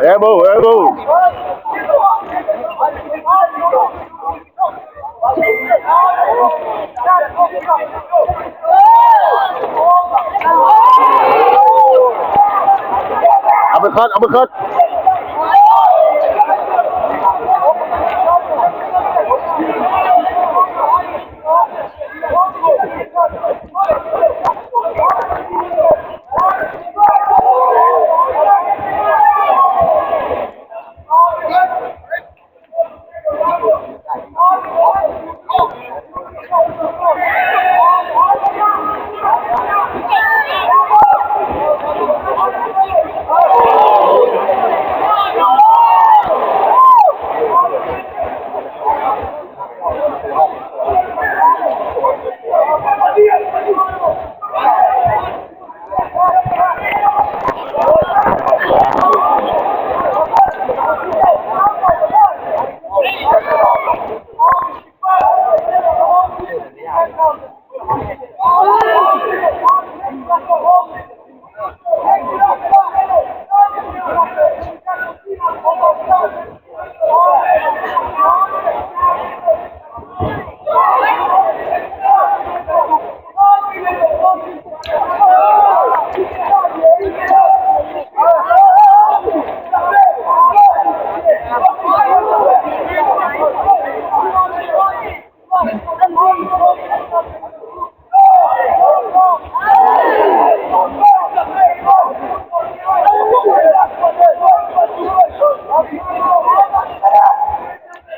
เอเบิลเอเบิล เอาไปคัดเอาไปคัด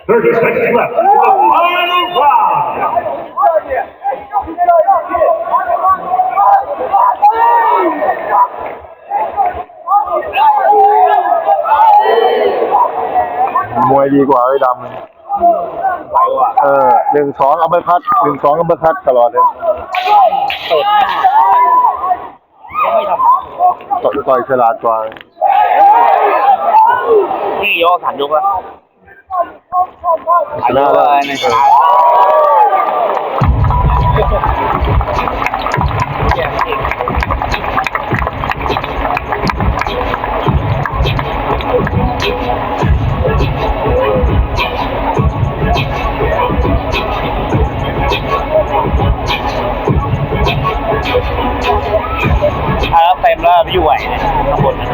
30 seconds left. The final round. มวยดีกว่าไอ้ดำเออหนึ่งสองอัปเปอร์คัตหนึ่งสองอัปเปอร์คัตตลอดเลยต่อยฉลาดกว่านี่โยกสามยกแล้วชนะ แล้วในชนะถ้าแล้วเต็มแล้วไม่อยู่ไหวเลยข้างบนนะ